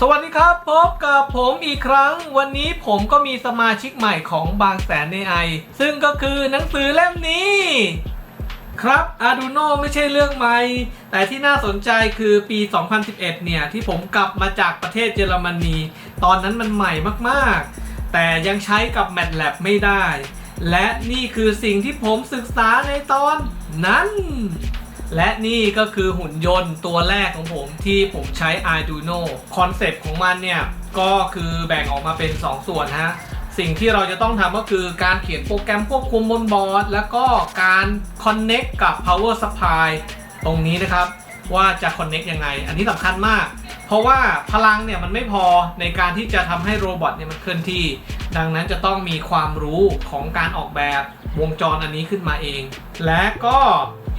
สวัสดีครับ พบกับผมอีกครั้ง วันนี้ผมก็มีสมาชิกใหม่ของบางแสน AI ซึ่งก็คือหนังสือเล่มนี้ ครับ Arduino ไม่ใช่เรื่องใหม่ แต่ที่น่าสนใจคือปี 2011 เนี่ย ที่ผมกลับมาจากประเทศเยอรมนี ตอนนั้นมันใหม่มากๆ แต่ยังใช้กับ MATLAB ไม่ได้ และนี่คือสิ่งที่ผมศึกษาในตอนนั้น และนี่ก็คือหุ่นยนต์ตัวแรกของผมที่ผมใช้ Arduino คอนเซปต์ของมันเนี่ย ก็คือแบ่งออกมาเป็น 2 ส่วนฮะ สิ่งที่เราจะต้องทำก็คือการเขียนโปรแกรมควบคุมบนบอร์ด แล้วก็การ Connect กับ Power Supply ตรงนี้นะครับ ว่าจะ Connect ยังไง อันนี้สำคัญมาก เพราะว่าพลังเนี่ยมันไม่พอในการที่จะทำให้โรบอทเนี่ยมันเคลื่อนที่ ดังนั้นจะต้องมีความรู้ของการออกแบบวงจรอันนี้ขึ้นมาเอง และก็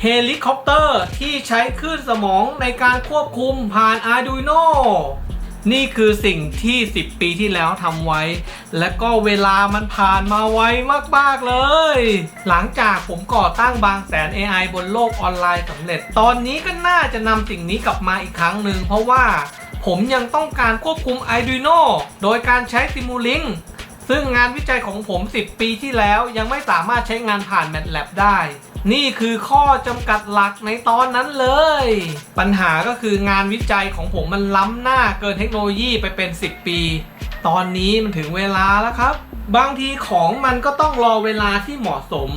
เฮลิคอปเตอร์ที่ใช้คลื่นสมองในการควบคุมผ่าน Arduino นี่คือสิ่งที่ 10 ปีที่แล้วทำไว้ และก็เวลามันผ่านมาไวมาก ๆ เลย หลังจากผมก่อตั้งบางแสน AI บนโลกออนไลน์สำเร็จ ตอนนี้ก็น่าจะนำสิ่งนี้กลับมาอีกครั้งหนึ่งเพราะว่าผมยังต้องการควบคุม Arduino โดยการใช้ Simulink ซึ่งงานวิจัยของผม 10 ปีที่แล้วยังไม่สามารถใช้งานผ่าน MATLAB ได้ นี่คือข้อจำกัดหลักในตอนนั้นเลย ปัญหาก็คืองานวิจัยของผมมันล้ำหน้าเกินเทคโนโลยีไปเป็น 10 ปี ตอนนี้มันถึงเวลาแล้วครับ บางทีของมันก็ต้องรอเวลาที่เหมาะสม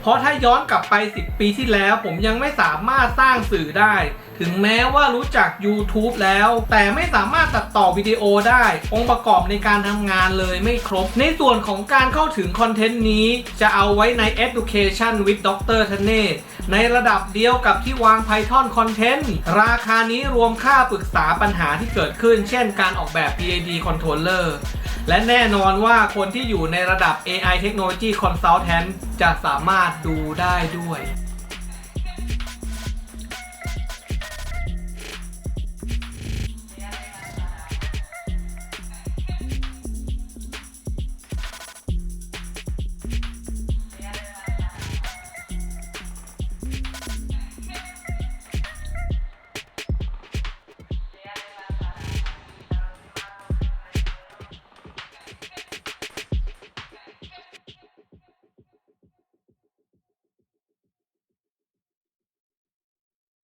เพราะถ้าย้อนกลับไป 10 ปีที่แล้ว ผมยังไม่สามารถสร้างสื่อได้ ถึงแม้ว่ารู้จัก YouTube แล้ว แต่ไม่สามารถตัดต่อวิดีโอได้ องค์ประกอบในการทำงานเลยไม่ครบ ในส่วนของการเข้าถึงคอนเทนต์นี้ จะเอาไว้ใน Education with Dr. t a n e ในระดับเดียวกับที่วาง Python Content ราคานี้รวมค่าปรึกษาปัญหาที่เกิดขึ้น เช่นการออกแบบ PID Controller และแน่นอนว่าคนที่อยู่ในระดับ AI Technology Consultant จะสามารถดูได้ด้วย